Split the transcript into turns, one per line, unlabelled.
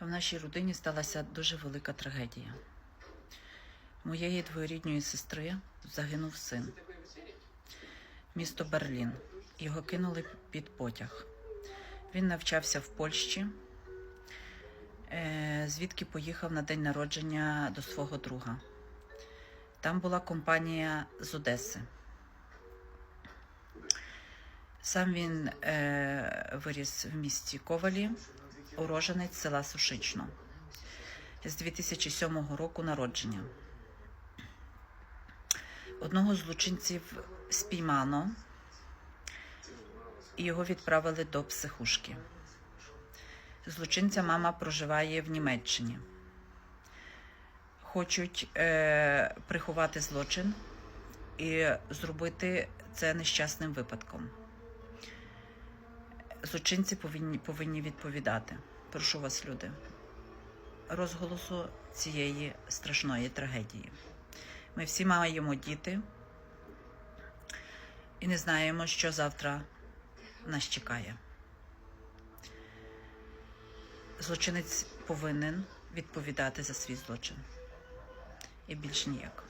В нашій родині сталася дуже велика трагедія. Моєї двоюрідної сестри загинув син. Місто Берлін. Його кинули під потяг. Він навчався в Польщі, е, звідки поїхав на день народження до свого друга. Там була компанія з Одеси. Сам він е, виріс в місті Ковалі, уроженець села Сушично з 2007 року народження. Одного з злочинців спіймано і його відправили до психушки. Злочинця мама проживає в Німеччині. Хочуть е, приховати злочин і зробити це нещасним випадком. Злочинці повинні, повинні відповідати. Прошу вас, люди, розголосу цієї страшної трагедії. Ми всі маємо діти і не знаємо, що завтра нас чекає. Злочинець повинен відповідати за свій злочин. І більш ніяк.